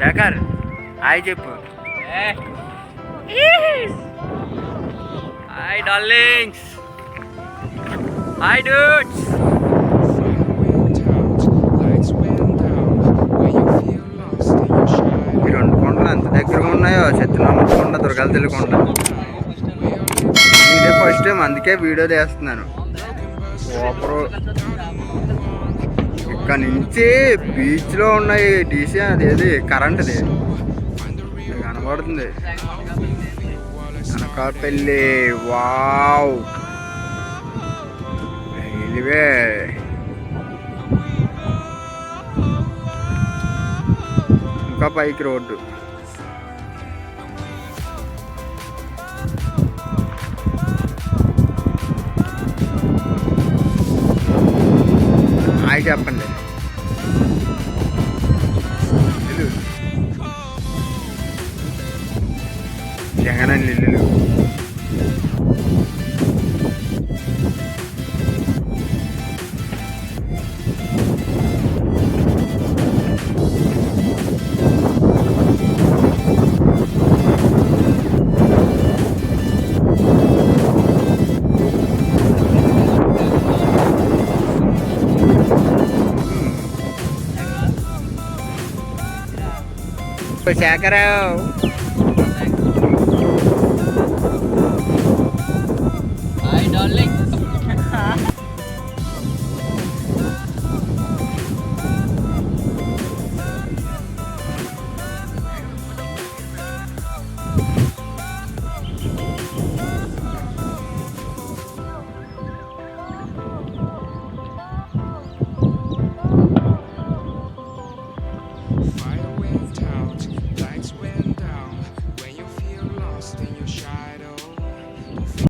Shekhar hi చెప్పు. Hi darlings hi dudes రెండు కొండలు ఎంత దగ్గరగా ఉన్నాయో సత్యనారాయణ కొండ దుర్గాల తల్లి కొండ. ఇదే ఫస్ట్ టైం అందుకే వీడియో తీస్తున్నాను. సూపర్ ఇక్కడ నుంచి బీచ్లో ఉన్నాయి. డీసీ అదేది కరెంట్ది కనబడుతుంది. అనకాపల్లి వావ్. రైల్వే. ఇంకా పైకి రోడ్డు. హాయ్ చెప్పండి ఇల్లు. జగనన్న ఇల్లులు శేఖరావు hi out, lights went down.